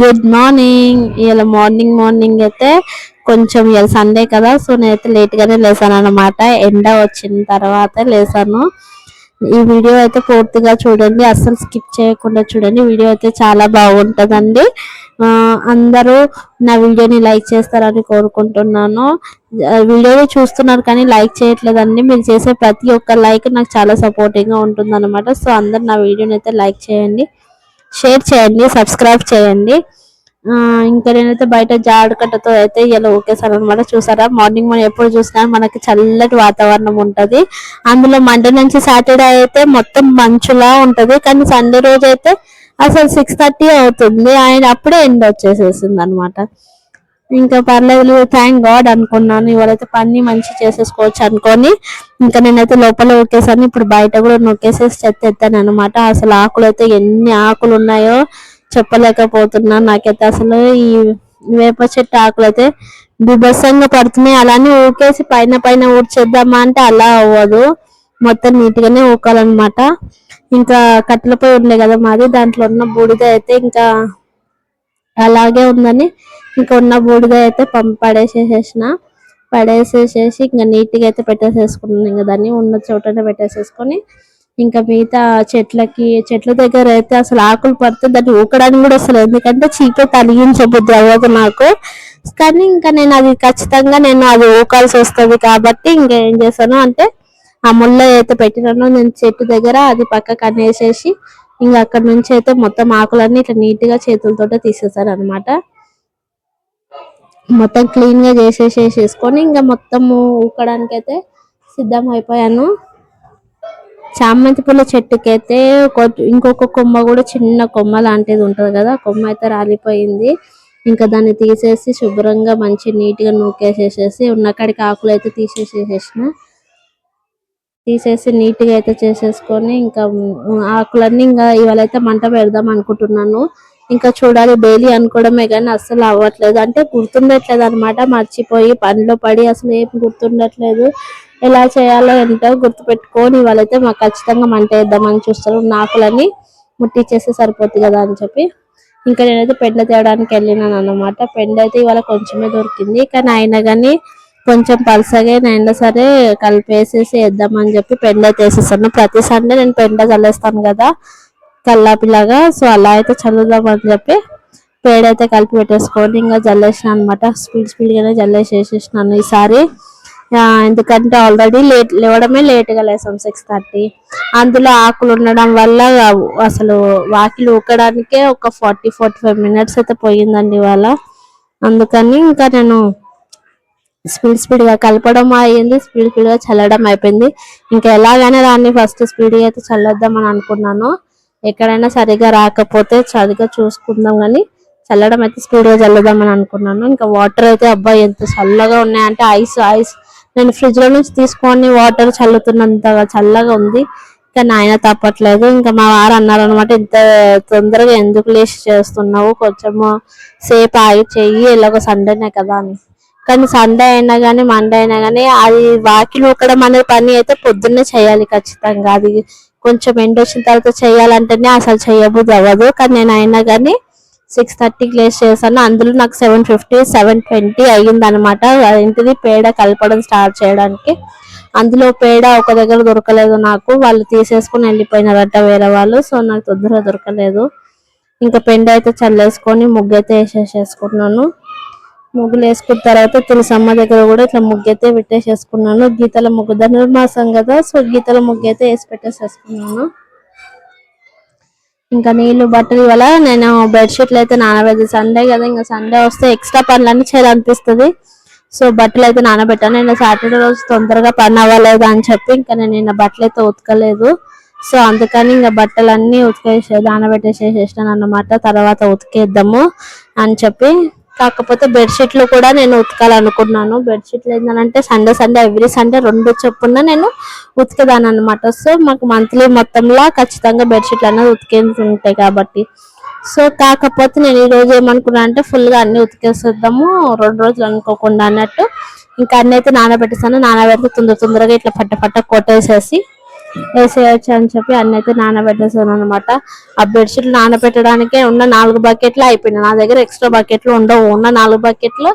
Good morning. ఇలా morning morning అయితే కొంచెం ఇలా సండే కదా సో నేనైతే లేట్ గానే లేసాను అనమాట ఎండ వచ్చిన తర్వాత లేసాను. ఈ వీడియో అయితే పూర్తిగా చూడండి అస్సలు స్కిప్ చేయకుండా చూడండి. వీడియో అయితే చాలా బాగుంటుందండి. అందరూ నా వీడియోని లైక్ చేస్తారని కోరుకుంటున్నాను. వీడియోని చూస్తున్నారు కానీ లైక్ చేయట్లేదండి. మీరు చేసే ప్రతి ఒక్క లైక్ నాకు చాలా సపోర్టింగ్గా ఉంటుంది సో అందరు నా వీడియోని అయితే లైక్ చేయండి. షేర్ చేయండి సబ్స్క్రైబ్ చేయండి. ఇంకా నేనైతే బయట జాడకట్టతో అయితే ఇలా ఊకేసాను అనమాట చూసారా? మార్నింగ్ మనం ఎప్పుడు చూసినా మనకి చల్లటి వాతావరణం ఉంటుంది. అందులో మండే నుంచి సాటర్డే అయితే మొత్తం మంచులా ఉంటుంది. కానీ సండే రోజు అయితే అసలు సిక్స్ థర్టీ అవుతుంది. ఆయన అప్పుడే ఎండ్ వచ్చేసేసింది అనమాట ఇంకా పర్లేదు థ్యాంక్ గాడ్ అనుకున్నాను. ఇవాళైతే పని మంచి చేసేసుకోవచ్చు అనుకొని. ఇంకా నేనైతే లోపల నొక్కేసాను. ఇప్పుడు బయట కూడా నొక్కేసేసి చెత్త ఎత్తాను అనమాట అసలు ఆకులు అయితే ఎన్ని ఆకులు ఉన్నాయో చెప్పలేకపోతున్నాను. నాకైతే అసలు ఈ వేప చెట్టు ఆకులు అయితే బిభత్సంగా పడుతున్నాయి. అలానే ఊకేసి పైన పైన ఊడ్చేద్దామా అంటే అలా అవ్వదు. మొత్తం నీట్గానే ఊకాలన్నమాట. ఇంకా కట్టెలపై ఉండే కదా మాది. దాంట్లో ఉన్న బూడిద అయితే ఇంకా అలాగే ఉందని ఇంకా ఉన్న బూడిద అయితే పంప పడేసేసేసిన. పడేసేసేసి ఇంకా నీట్గా అయితే పెట్టేసేసుకున్నాను. ఇంకా దాన్ని ఉన్న చోటనే పెట్టేసేసుకొని ఇంకా మిగతా చెట్లకి చెట్ల దగ్గర అయితే అసలు ఆకులు పడితే దాన్ని ఊకడానికి కూడా అసలు ఎందుకంటే చీక తలిగించబుద్ధి అవ్వదు నాకు. కానీ ఇంకా నేను అది ఖచ్చితంగా నేను అది ఊకాల్సి వస్తుంది కాబట్టి ఇంకా ఏం చేశాను అంటే ఆ ముళ్ళ అయితే పెట్టినానో. నేను చెట్టు దగ్గర అది పక్కకు అనేసేసి ఇంకా అక్కడ నుంచి అయితే మొత్తం ఆకులన్నీ ఇట్లా నీట్గా చేతులతో చేతులతోటే తీసేసాను అనమాట మొత్తం క్లీన్గా చేసేసేసుకొని ఇంకా మొత్తము ఊకడానికి అయితే సిద్ధం అయిపోయాను. చామంతి పూల చెట్టుకి అయితే ఇంకొక కొమ్మ కూడా చిన్న కొమ్మ లాంటిది ఉంటది కదా కొమ్మ అయితే రాలిపోయింది. ఇంకా దాన్ని తీసేసి శుభ్రంగా మంచి నీట్గా నూకేసేసేసి ఉన్నకాడికి ఆకులు అయితే తీసేసేసేసిన. తీసేసి నీట్గా అయితే చేసేసుకొని ఇంకా ఆకులన్నీ ఇంకా ఇవాళ అయితే మంట పెడదాం అనుకుంటున్నాను. ఇంకా చూడాలి. డైలీ అనుకోవడమే కానీ అస్సలు అవ్వట్లేదు. అంటే గుర్తుండట్లేదు అనమాట మర్చిపోయి పనిలో పడి అసలు ఏం గుర్తుండట్లేదు. ఎలా చేయాలో ఎంతో గుర్తు పెట్టుకొని ఇవాళైతే మాకు ఖచ్చితంగా మంట వేద్దామని చూస్తారు. నాకులని ముట్టిచ్చేస్తే సరిపోతుంది కదా అని చెప్పి. ఇంకా నేనైతే పెండ తేవడానికి వెళ్ళినాను అనమాట పెండ అయితే ఇవాళ కొంచెమే దొరికింది. కానీ అయినా కానీ కొంచెం పలసగా అయినా సరే కలిపేసేసి వేద్దామని చెప్పి పెండ అయితే వేసేస్తాను. ప్రతి సండే నేను పెండ చల్లేస్తాను కదా. కల్లాపిలాగా సో అలా అయితే చల్లుదామని చెప్పి పేడ అయితే కలిపి పెట్టేసుకొని ఇంకా జల్లేసిన అనమాట స్పీడ్ స్పీడ్గానే జల్లేసి జల్లేసేసేసినాను ఈసారి. ఎందుకంటే ఆల్రెడీ లేట్ లేవడమే లేట్గా లేసాం సిక్స్ థర్టీ అందులో ఆకులు ఉండడం వల్ల అసలు వాకిలు ఊకడానికే ఒక ఫార్టీ ఫార్టీ ఫైవ్ మినిట్స్ అయితే పోయిందండి ఇవాళ. అందుకని ఇంకా నేను స్పీడ్ స్పీడ్గా కలపడం అయ్యింది స్పీడ్ స్పీడ్గా చల్లడం అయిపోయింది. ఇంకా ఎలాగైనా దాన్ని ఫస్ట్ స్పీడ్గా అయితే చల్లొద్దామని అనుకున్నాను. ఎక్కడైనా సరిగా రాకపోతే సరిగా చూసుకుందాం కానీ చల్లడం అయితే స్పీడ్గా గా చల్లుదామని అనుకున్నాను. ఇంకా వాటర్ అయితే అబ్బాయి ఎంత చల్లగా ఉన్నాయంటే ఐస్ ఐస్ నేను ఫ్రిడ్జ్లో నుంచి తీసుకొని వాటర్ చల్లుతున్నంతగా చల్లగా ఉంది. కానీ ఆయన తప్పట్లేదు. ఇంకా మా వారు అన్నారు అనమాట ఇంత తొందరగా ఎందుకు లేచి చేస్తున్నావు? కొంచెము సేపు ఆగి చెయ్యి ఇలాగ సండేనే కదా అని. కానీ సండే అయినా కానీ మండే అయినా కానీ అది వాకిలు ఊకడం అనే పని అయితే పొద్దున్నే చేయాలి ఖచ్చితంగా. అది కొంచెం ఎండ వచ్చిన తర్వాత చేయాలంటేనే అసలు చేయబుద్ధి అవ్వదు. కానీ నేను అయినా కానీ సిక్స్ థర్టీకి లేస్ చేశాను. అందులో నాకు సెవెన్ ఫిఫ్టీ సెవెన్ ట్వంటీ అయ్యింది అనమాట ఏంటిది పేడ కలపడం స్టార్ట్ చేయడానికి. అందులో పేడ ఒక దగ్గర దొరకలేదు నాకు. వాళ్ళు తీసేసుకుని వెళ్ళిపోయినారట వేరే వాళ్ళు. సో నాకు తొందరగా దొరకలేదు. ఇంకా పెండ అయితే చల్లేసుకొని ముగ్గు అయితే వేసేసేసుకున్నాను. ముగ్గులు వేసుకున్న తర్వాత తులసమ్మ దగ్గర కూడా ఇట్లా ముగ్గు అయితే పెట్టేసేసుకున్నాను. గీతల ముగ్గు ధనుర్మాసం కదా సో గీతల ముగ్గు అయితే వేసి పెట్టేసేసుకున్నాను. ఇంకా నీళ్ళు బట్టలు ఇవాళ నేను బెడ్షీట్లు అయితే నానబెట్టి సండే కదా ఇంకా సండే వస్తే ఎక్స్ట్రా పనులన్నీ చేయాలనిపిస్తుంది. సో బట్టలు అయితే నానబెట్టాను. నేను సాటర్డే రోజు తొందరగా పని అవ్వలేదు అని చెప్పి ఇంకా నేను నిన్న బట్టలు అయితే ఉతకలేదు. సో అందుకని ఇంకా బట్టలన్నీ ఉతికేసే నానబెట్టేసేసేసాను అన్నమాట తర్వాత ఉతికేద్దాము అని చెప్పి కాకపోతే బెడ్షీట్లు కూడా నేను ఉతకాలనుకున్నాను. బెడ్షీట్లు ఏంటంటే సండే సండే ఎవ్రీ సండే రెండు చొప్పున నేను ఉతికేదాన్ని అనమాట సో మాకు మంత్లీ మొత్తంలో ఖచ్చితంగా బెడ్షీట్లు అనేది ఉతికేసి ఉంటాయి కాబట్టి. సో కాకపోతే నేను ఈ రోజు ఏమనుకున్నా అంటే ఫుల్గా అన్ని ఉతికేసేద్దాము. రెండు రోజులు అనుకోకుండా అన్నట్టు. ఇంకా అన్నైతే అయితే నానబెట్టేసాను నానబెడితే తొందర తొందరగా ఇట్లా పట్ట పట్ట కొట్టేసేసి వేసేయచ్చు అని చెప్పి అన్ని అయితే నానబెట్టేసాను అనమాట ఆ బెడ్షీట్లు నానబెట్టడానికే ఉన్న నాలుగు బకెట్లు అయిపోయినాయి. నా దగ్గర ఎక్స్ట్రా బకెట్లు ఉండవు. ఉన్న నాలుగు బకెట్లు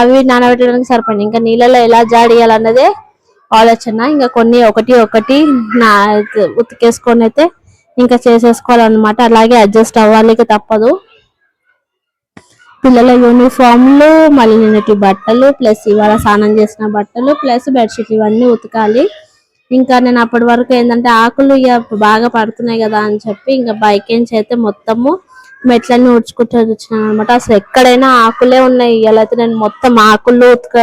అవి నానబెట్టడానికి సరిపోయినాయి. ఇంకా నీళ్ళలో ఎలా జాడియాలన్నదే ఆలోచన. ఇంకా కొన్ని ఒకటి ఒకటి నా ఉతికేసుకొని అయితే ఇంకా చేసేసుకోవాలన్నమాట. అలాగే అడ్జస్ట్ అవ్వాలి తప్పదు. పిల్లల యూనిఫామ్లు మళ్ళీ నిన్నటి బట్టలు ప్లస్ ఇవాళ స్నానం చేసిన బట్టలు ప్లస్ బెడ్షీట్లు ఇవన్నీ ఉతకాలి. ఇంకా నేను అప్పటి వరకు ఏంటంటే ఆకులు ఇక బాగా పడుతున్నాయి కదా అని చెప్పి ఇంకా బైక్ నుంచి అయితే మొత్తము మెట్లన్నీ ఉడుచుకుంటూ వచ్చినాను అనమాట అసలు ఎక్కడైనా ఆకులే ఉన్నాయి. ఇలా అయితే నేను మొత్తం ఆకులు ఉతక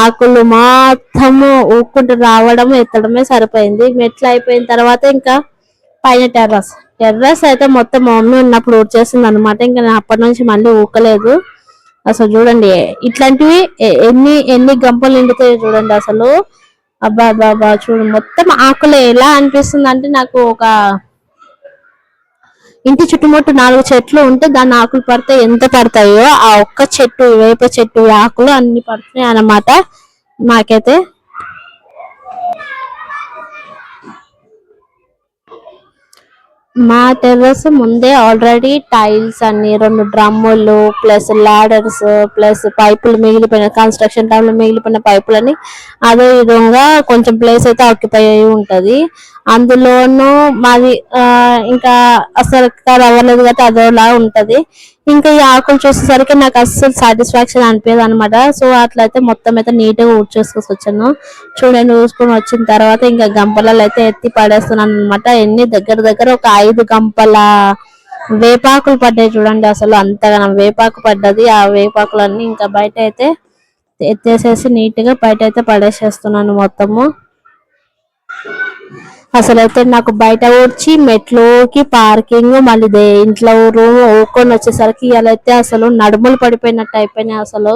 ఆకులు మొత్తము ఊక్కుంటూ రావడం ఎత్తడమే సరిపోయింది. మెట్లు అయిపోయిన తర్వాత ఇంకా పైన టెర్రస్ టెర్రస్ అయితే మొత్తం మమ్మీ ఉన్నప్పుడు ఊడ్చేసింది అనమాట ఇంకా నేను అప్పటి నుంచి మళ్ళీ ఊకలేదు. అసలు చూడండి ఇట్లాంటివి ఎన్ని ఎన్ని గంపలు నిండుతాయో చూడండి అసలు. అబ్బా అబ్బా చూడు మొత్తం ఆకులే. ఎలా అనిపిస్తుంది అంటే నాకు ఒక ఇంటి చుట్టుముట్టు నాలుగు చెట్లు ఉంటే దాని ఆకులు పడితే ఎంత పడతాయో ఆ ఒక్క చెట్టు వేప చెట్టు ఆకులు అన్ని పడుతున్నాయి అన్నమాట. మాకైతే మా టెర్రస్ ముందే ఆల్రెడీ టైల్స్ అన్ని రెండు డ్రమ్ములు ప్లస్ లాడర్స్ ప్లస్ పైపులు మిగిలిపోయిన కన్స్ట్రక్షన్ టైంలో మిగిలిపోయిన పైపులని అదే విధంగా కొంచెం ప్లేస్ అయితే ఆక్యుపై అయి ఉంటది. అందులోనూ మాది ఇంకా అసలు అవ్వలేదు కాబట్టి అదోలా ఉంటది. ఇంకా ఈ ఆకులు చూసేసరికి నాకు అస్సలు సాటిస్ఫాక్షన్ అనిపించదు అనమాట సో అట్లయితే మొత్తం అయితే నీట్గా ఊడ్చేసుకొని వచ్చాను. చూడండి ఊసుకొని వచ్చిన తర్వాత ఇంకా గంపలలో అయితే ఎత్తి పడేస్తున్నాను అనమాట ఎన్ని దగ్గర దగ్గర ఒక ఐదు గంపల వేపాకులు పడ్డాయి చూడండి అసలు. అంతగా వేపాకు పడ్డది. ఆ వేపాకులన్నీ ఇంకా బయట అయితే ఎత్తేసేసి నీట్గా బయట అయితే పడేసేస్తున్నాను మొత్తము. అసలు అయితే నాకు బయట ఊడ్చి మెట్లోకి పార్కింగ్ మళ్ళీ దే ఇంట్లో రూమ్ ఊకొని వచ్చేసరికి ఇలా అయితే అసలు నడుములు పడిపోయినట్టు అయిపోయినాయి అసలు.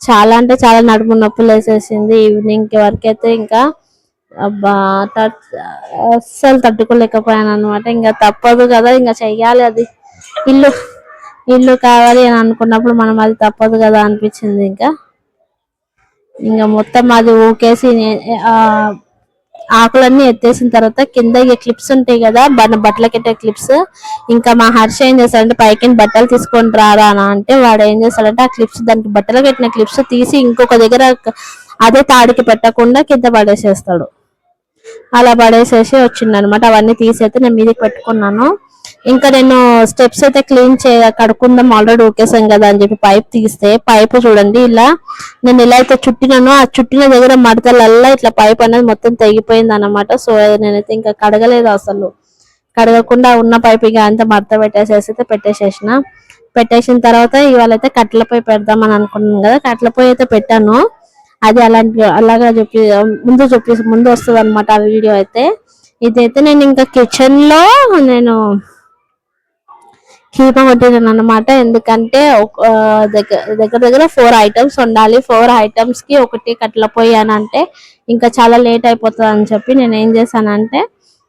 చాలా అంటే చాలా నడుము నొప్పులు వేసేసింది ఈవినింగ్ వరకు అయితే ఇంకా. అబ్బా అస్సలు తట్టుకోలేకపోయాను అనమాట ఇంకా తప్పదు కదా ఇంకా చెయ్యాలి అది. ఇల్లు ఇల్లు కావాలి అని అనుకున్నప్పుడు మనం అది తప్పదు కదా అనిపించింది ఇంకా. ఇంకా మొత్తం అది ఊకేసి ఆకులన్నీ ఎత్తేసిన తర్వాత కింద ఈ క్లిప్స్ ఉంటాయి కదా మన బట్టలు కెట్టే క్లిప్స్ ఇంకా మా హర్ష ఏం చేస్తాడంటే పైకి బట్టలు తీసుకొని రారా అంటే వాడు ఏం చేస్తాడంటే ఆ క్లిప్స్ దానికి బట్టలు కట్టిన క్లిప్స్ తీసి ఇంకొక దగ్గర అదే తాడికి పెట్టకుండా కింద పడేసేస్తాడు. అలా పడేసేసి వచ్చిందనమాట. అవన్నీ తీసి అయితే నేను మీదకి పెట్టుకున్నాను. ఇంకా నేను స్టెప్స్ అయితే క్లీన్ చే కడుక్కుందాం ఆల్రెడీ ఊకేసాం కదా అని చెప్పి పైప్ తీస్తే పైప్ చూడండి ఇలా. నేను ఇలా అయితే చుట్టినానో ఆ చుట్టిన దగ్గర మడతలల్లా ఇట్లా పైప్ అనేది మొత్తం తెగిపోయింది అనమాట సో నేనైతే ఇంకా కడగలేదు అసలు. కడగకుండా ఉన్న పైప్ ఇక అంతా మడత పెట్టేసేసి అయితే పెట్టేసేసిన. పెట్టేసిన తర్వాత ఇవాళ అయితే కట్టెలపై పెడదామని అనుకున్నాను కదా కట్టెలపై అయితే పెట్టాను. అది అలాంటి అలాగా చెప్పి ముందు చెప్పేసి ముందు వస్తుంది అనమాట ఆ వీడియో అయితే. ఇదైతే నేను ఇంకా కిచెన్లో నేను కీప కొట్టినాను అనమాట ఎందుకంటే దగ్గర దగ్గర దగ్గర ఫోర్ ఐటమ్స్ ఉండాలి. ఫోర్ ఐటమ్స్కి ఒకటి కట్ల పోయానంటే ఇంకా చాలా లేట్ అయిపోతుంది అని చెప్పి నేను ఏం చేశానంటే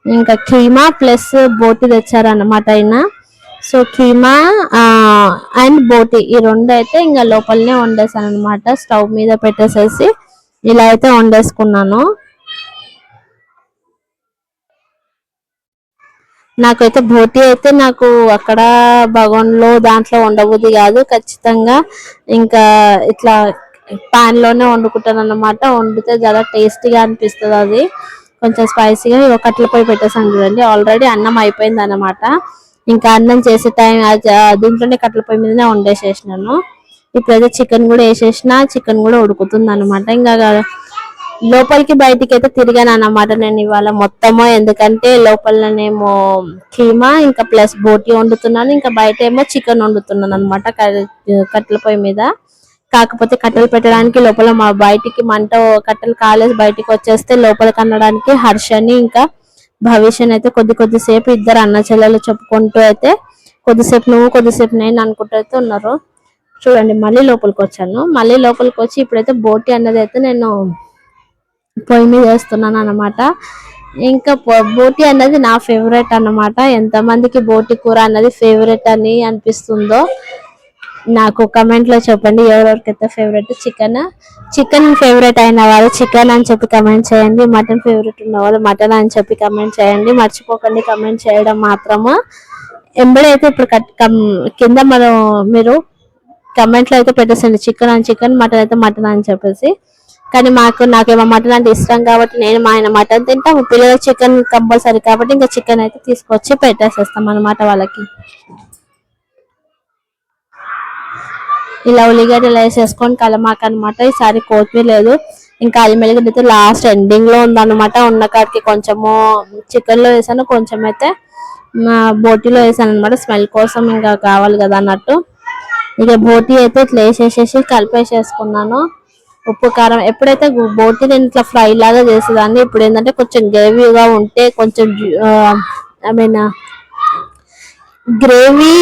ఇంకా కీమా ప్లస్ బోటి తెచ్చారనమాట ఆయన. సో కీమా అండ్ బోటి ఈ రెండు అయితే ఇంకా లోపలనే వండేసాను అనమాట స్టవ్ మీద పెట్టేసేసి ఇలా అయితే వండేసుకున్నాను. నాకైతే బోటి అయితే నాకు అక్కడ భగవాన్లో దాంట్లో ఉండబుద్ది కాదు. ఖచ్చితంగా ఇంకా ఇట్లా పాన్లోనే వండుకుంటాను అన్నమాట వండితే చాలా టేస్టీగా అనిపిస్తుంది అది. కొంచెం స్పైసీగా ఒకట్ల పోయి పొయ్యి పెట్టేసాను చూడండి. ఆల్రెడీ అన్నం అయిపోయింది అనమాట ఇంకా అన్నం చేసే టైం దీంట్లోనే కట్టెల పొయ్యి మీదనే వండేసేసినాను. ఇప్పుడైతే చికెన్ కూడా వేసేసిన చికెన్ కూడా ఉడుకుతుంది అనమాట ఇంకా లోపలికి బయటికి అయితే తిరిగాను అన్నమాట నేను ఇవాళ మొత్తము. ఎందుకంటే లోపలనేమో కీమా ఇంకా ప్లస్ బోటి వండుతున్నాను ఇంకా బయట ఏమో చికెన్ వండుతున్నాను అనమాట కట్టెల పొయ్యి మీద. కాకపోతే కట్టెలు పెట్టడానికి లోపల మా బయటికి మంట కట్టెలు కాలేసి బయటికి వచ్చేస్తే లోపలికి అనడానికి హర్షని ఇంకా భవిష్యన్ అయితే కొద్ది కొద్దిసేపు ఇద్దరు అన్న చెల్లెలు చెప్పుకుంటూ అయితే కొద్దిసేపు నువ్వు కొద్దిసేపు నేను అనుకుంటూ అయితే ఉన్నారు. చూడండి మళ్ళీ లోపలికి వచ్చాను మళ్ళీ లోపలికి వచ్చి ఇప్పుడైతే బోటి అన్నది అయితే నేను పొయ్యి మీద వేస్తున్నాను అనమాట ఇంకా బోటి అన్నది నా ఫేవరెట్ అన్నమాట. ఎంతమందికి బోటి కూర అన్నది ఫేవరెట్ అని అనిపిస్తుందో నాకు కమెంట్లో చెప్పండి. ఎవరెవరికైతే ఫేవరెట్ చికెన్ చికెన్ ఫేవరెట్ అయిన వాళ్ళు చికెన్ అని చెప్పి కమెంట్ చేయండి. మటన్ ఫేవరెట్ ఉన్న వాళ్ళు మటన్ అని చెప్పి కమెంట్ చేయండి. మర్చిపోకండి కమెంట్ చేయడం మాత్రము. ఎంబడైతే ఇప్పుడు కట్ కింద మనం మీరు కమెంట్లో అయితే పెట్టేసండి చికెన్ అని చికెన్ మటన్ అయితే మటన్ అని చెప్పేసి. కానీ మాకు నాకేమో మటన్ అంటే ఇష్టం కాబట్టి నేను మా ఆయన మటన్ తింటా. మా పిల్లలకు చికెన్ కంపల్సరీ కాబట్టి ఇంకా చికెన్ అయితే తీసుకొచ్చి పెట్టేసేస్తాం అనమాట వాళ్ళకి. ఇలా ఉల్లిగడ్డలు వేసేసుకొని కలమాక అనమాట ఈసారి కొత్తిమీర లేదు. ఇంకా అల్లం వెల్లిగడ్డ అయితే లాస్ట్ ఎండింగ్లో ఉందన్నమాట. ఉన్న కాడికి కొంచెము చికెన్లో వేసాను. కొంచెం అయితే బోటీలో వేసాను అనమాట స్మెల్ కోసం ఇంకా కావాలి కదా అన్నట్టు. ఇక బోటీ అయితే ఇట్లా వేసేసేసి కలిపేసేసుకున్నాను. ఉప్పు కారం ఎప్పుడైతే బోటి నేను ఇట్లా ఫ్రై లాగా చేసేదాన్ని ఇప్పుడు ఏంటంటే కొంచెం గ్రేవీగా ఉంటే కొంచెం ఐ మీన్ గ్రేవీ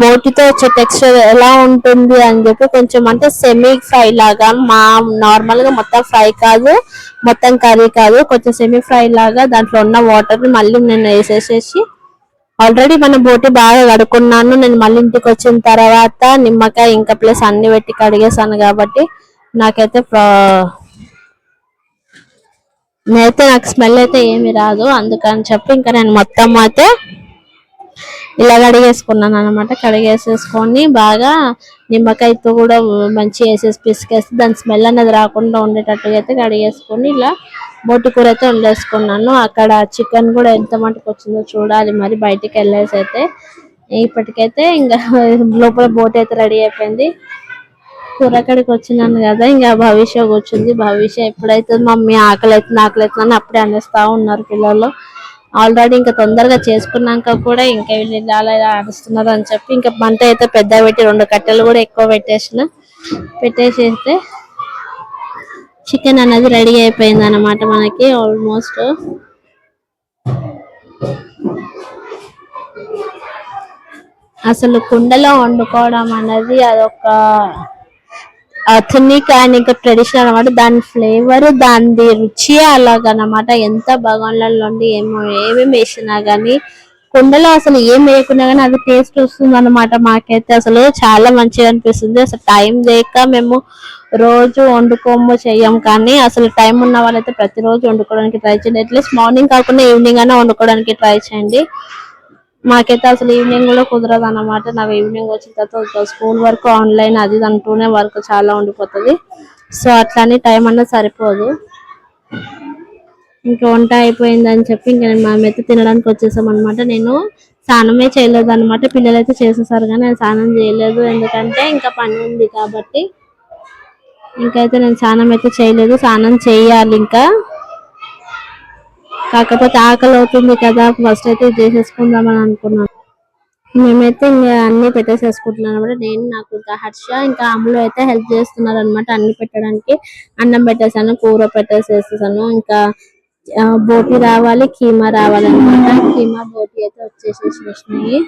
బోటితో వచ్చే టెక్స్చర్ ఎలా ఉంటుంది అని చెప్పి కొంచెం అంటే సెమీ ఫ్రై లాగా మా నార్మల్గా మొత్తం ఫ్రై కాదు మొత్తం కర్రీ కాదు కొంచెం సెమీ ఫ్రై లాగా దాంట్లో ఉన్న వాటర్ని మళ్ళీ నేను వేసేసేసి ఆల్రెడీ మన బోటి బాగా కడుక్కున్నాను నేను మళ్ళీ ఇంటికి వచ్చిన తర్వాత నిమ్మకాయ ఇంకా ప్లస్ అన్ని పెట్టి కడిగేసాను కాబట్టి నాకైతే నేనైతే నాకు స్మెల్ అయితే ఏమి రాదు అందుకని చెప్పి ఇంకా నేను మొత్తం అయితే ఇలా కడిగేసుకున్నాను అనమాట కడిగేసేసుకొని బాగా నిమ్మకాయతో కూడా మంచిగా వేసేసి పిసికేసి దాని స్మెల్ అనేది రాకుండా ఉండేటట్టుగా అయితే కడిగేసుకొని ఇలా బొట్టు కూర అయితే వండేసుకున్నాను. అక్కడ చికెన్ కూడా ఎంత మటుకు వచ్చిందో చూడాలి మరి బయటికి వెళ్ళేసి అయితే. ఇప్పటికైతే ఇంకా లోపల బోట్ అయితే రెడీ అయిపోయింది. కూర వచ్చినాను కదా ఇంకా భవిష్య కూర్చుంది భవిష్య ఎప్పుడైతే మమ్మీ ఆకలి అవుతుంది ఆకలి అవుతుంది అని అప్పుడే అనేస్తా ఉన్నారు పిల్లలు. ఆల్రెడీ ఇంకా తొందరగా చేసుకున్నాక కూడా ఇంకా వీళ్ళు అలా ఇలా అని చెప్పి ఇంకా మంట అయితే పెద్ద పెట్టి రెండు కట్టెలు కూడా ఎక్కువ పెట్టేసిన. పెట్టేసేస్తే చికెన్ అనేది రెడీ అయిపోయింది అన్నమాట మనకి ఆల్మోస్ట్ అసలు కుండలో వండుకోవడం అనేది అదొక అథనిక్ అండ్ ఇంకా ట్రెడిషనల్ అనమాట దాని ఫ్లేవర్ దాని రుచి అలాగనమాట. ఎంత బగోన్లలో ఉండి ఏమో ఏమేమి వేసినా కానీ కుండలో అసలు ఏం వేయకున్నా కానీ అది టేస్ట్ వస్తుంది అనమాట మాకైతే. అసలు చాలా మంచిగా అనిపిస్తుంది. అసలు టైం లేక మేము రోజు వండుకోము చెయ్యం కానీ అసలు టైం ఉన్న వాళ్ళైతే ప్రతిరోజు వండుకోవడానికి ట్రై చేయండి. అట్లీస్ట్ మార్నింగ్ కాకుండా ఈవినింగ్ అయినా వండుకోవడానికి ట్రై చేయండి. మాకైతే అసలు ఈవినింగ్ కూడా కుదరదు అనమాట నాకు ఈవినింగ్ వచ్చిన తర్వాత స్కూల్ వర్క్ ఆన్లైన్ అది ఇది అంటూనే వర్క్ చాలా ఉండిపోతుంది. సో అట్లానే టైం అన్నా సరిపోదు. ఇంకా వంట అయిపోయిందని చెప్పి ఇంకా నేను మేమైతే తినడానికి వచ్చేసాం అనమాట నేను స్నానమే చేయలేదు అనమాట పిల్లలు అయితే చేసేసారు కానీ నేను స్నానం చేయలేదు. ఎందుకంటే ఇంకా పని ఉంది కాబట్టి. ఇంకైతే నేను స్నానం అయితే చేయలేదు. స్నానం చేయాలి ఇంకా. కాకపోతే ఆకలి అవుతుంది కదా ఫస్ట్ అయితే ఇది చేసేసుకుందాం అని అనుకున్నాను. మేమైతే ఇంకా అన్ని పెట్టేసేసుకుంటున్నాను అనమాట. నేను నాకు ఇంకా హర్ష ఇంకా అమ్ములు అయితే హెల్ప్ చేస్తున్నారు అనమాట అన్ని పెట్టడానికి. అన్నం పెట్టేసాను కూర పెట్టేసేసాను ఇంకా బోటి రావాలి కీమా రావాలి అనమాట కీమా బోటి అయితే వచ్చేసేసినాయి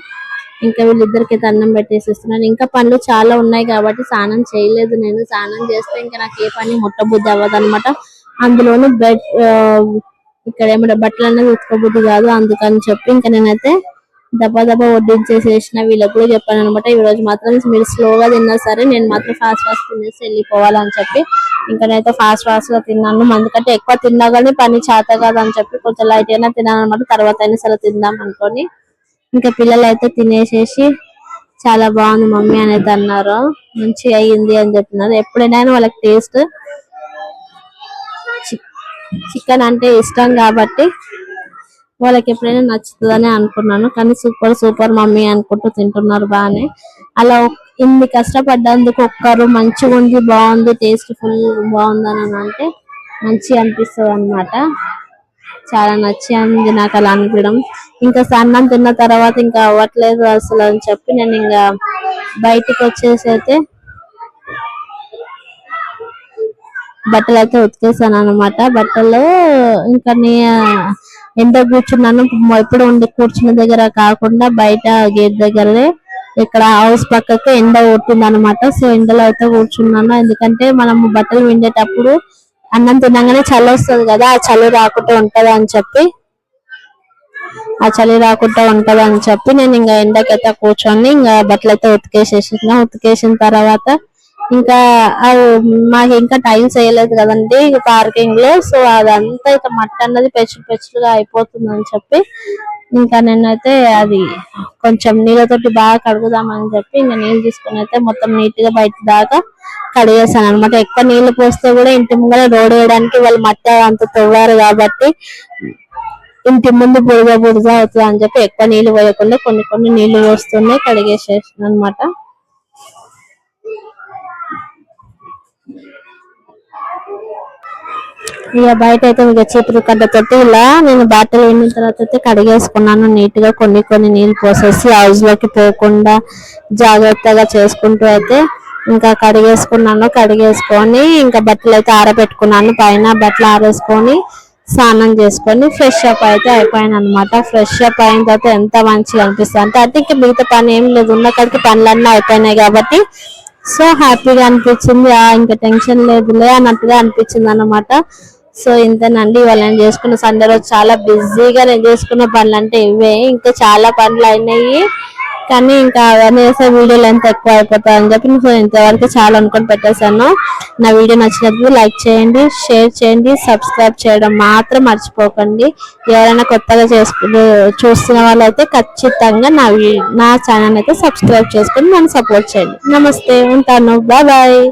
ఇంకా వీళ్ళిద్దరికైతే అన్నం పెట్టేసేస్తున్నాను. ఇంకా పనులు చాలా ఉన్నాయి కాబట్టి స్నానం చేయలేదు నేను. స్నానం చేస్తే ఇంకా నాకు ఏ పని ముట్టబుద్ధి అవ్వదు అనమాట అందులోనూ బెడ్ ఇక్కడ ఏమైనా బట్టలు అనేది ఉతకబుద్ధి కాదు అందుకని చెప్పి ఇంకా నేనైతే దబ్బా దబ్బా వడ్డించేసేసిన వీళ్ళకి కూడా చెప్పాను అనమాట ఈ రోజు మాత్రం మీరు స్లోగా తిన్నా సరే నేను మాత్రం ఫాస్ట్ ఫాస్ట్ తినేసి వెళ్ళిపోవాలని చెప్పి. ఇంకా నేనైతే ఫాస్ట్ ఫాస్ట్గా తిన్నాను. ఎందుకంటే ఎక్కువ తిన్నా కానీ పని చేత కాదు అని చెప్పి కొంచెం లైట్ అయినా తిన్నాను అనమాట తర్వాత అయినా సరే తిందాం అనుకొని ఇంకా పిల్లలు అయితే తినేసేసి చాలా బాగుంది మమ్మీ అని అయితే అన్నారు. మంచిగా అయ్యింది అని చెప్పినారు. ఎప్పుడైనా వాళ్ళకి టేస్ట్ చికెన్ అంటే ఇష్టం కాబట్టి వాళ్ళకి ఎప్పుడైనా నచ్చుతుందని అనుకున్నాను. కానీ సూపర్ సూపర్ మమ్మీ అనుకుంటూ తింటున్నారు బాగానే. అలా ఇన్ని కష్టపడ్డందుకు ఒక్కరు మంచిగా ఉంది బాగుంది టేస్ట్ ఫుల్ బాగుంది అని అంటే మంచిగా అనిపిస్తుంది అనమాట చాలా నచ్చింది నాకు అలా అనిపించడం. ఇంకా సన్నం తిన్న తర్వాత ఇంకా అవ్వట్లేదు అసలు అని చెప్పి నేను ఇంకా బయటికి వచ్చేసి అయితే బట్టలు అయితే ఉతికేసాను అనమాట బట్టలు ఇంకా నే ఎండ కూర్చున్నాను. ఎప్పుడు ఉండి కూర్చున్న దగ్గర కాకుండా బయట గేట్ దగ్గరే ఇక్కడ హౌస్ పక్కకు ఎండ కొట్టింది అనమాట సో ఎండలో అయితే కూర్చున్నాను. ఎందుకంటే మనం బట్టలు విండేటప్పుడు అన్నం తినగానే చలి వస్తుంది కదా ఆ చలి రాకుండా ఉంటది అని చెప్పి. ఆ చలి రాకుండా ఉంటది అని చెప్పి నేను ఇంకా ఎండకైతే కూర్చొని ఇంకా బట్టలు అయితే ఉతికేసేసిన. ఉతికేసిన తర్వాత ఇంకా అవి మాకు ఇంకా టైల్స్ వేయలేదు కదండి పార్కింగ్లో. సో అదంతా ఇక మట్టి అన్నది పెచ్చులు పెచ్చులుగా అయిపోతుంది అని చెప్పి ఇంకా నేనైతే అది కొంచెం నీళ్ళతోటి బాగా కడుగుదామని చెప్పి ఇంకా నీళ్ళు తీసుకుని అయితే మొత్తం నీట్గా బయట దాకా కడిగేసాను అనమాట ఎక్కువ నీళ్ళు పోస్తే కూడా ఇంటి ముందర రోడ్ వేయడానికి వాళ్ళు మట్టి అంత తవ్వారు కాబట్టి ఇంటి ముందు బురద బురద అవుతుంది అని చెప్పి ఎక్కువ నీళ్ళు పోయకుండా కొన్ని కొన్ని నీళ్ళు పోస్తున్నాయి కడిగేసేసాను అనమాట ఇక బయట అయితే ఇక చీపురు కట్టతోటి ఇలా నేను బట్టలు ఎండిన తర్వాత అయితే కడిగేసుకున్నాను. నీట్గా కొన్ని కొన్ని నీళ్ళు పోసేసి హౌస్లోకి పోకుండా జాగ్రత్తగా చేసుకుంటూ అయితే ఇంకా కడిగేసుకున్నాను. కడిగేసుకొని ఇంకా బట్టలు అయితే ఆరబెట్టుకున్నాను. పైన బట్టలు ఆరేసుకొని స్నానం చేసుకొని ఫ్రెష్ అప్ అయితే అయిపోయాను అనమాట ఫ్రెష్ అప్ అయిన తర్వాత ఎంత మంచిగా అనిపిస్తుంది అంటే అది ఇంకా మిగతా పని ఏం లేదు. ఉన్నక్కడికి పనులన్నీ అయిపోయినాయి కాబట్టి సో హ్యాపీగా అనిపించింది. ఆ ఇంకా టెన్షన్ లేదులే అన్నట్టుగా అనిపించింది అన్నమాట. సో ఇంతనండి ఇవాళ నేను చేసుకున్న సండే రోజు చాలా బిజీగా నేను చేసుకున్న పనులు అంటే ఇవే. ఇంకా చాలా పనులు అయినాయి. కానీ ఇంకా అవన్నీ చేసే వీడియోలు ఎంత ఎక్కువ అయిపోతాయి అని చెప్పి నేను ఇంతవరకు చాలా అనుకొని పెట్టేశాను. నా వీడియో నచ్చినప్పుడు లైక్ చేయండి షేర్ చేయండి సబ్స్క్రైబ్ చేయడం మాత్రం మర్చిపోకండి. ఎవరైనా కొత్తగా చేసుకు చూస్తున్న వాళ్ళైతే ఖచ్చితంగా నా వీ- నా ఛానల్ అయితే సబ్స్క్రైబ్ చేసుకొని నన్ను సపోర్ట్ చేయండి. నమస్తే ఉంటాను. Bye bye.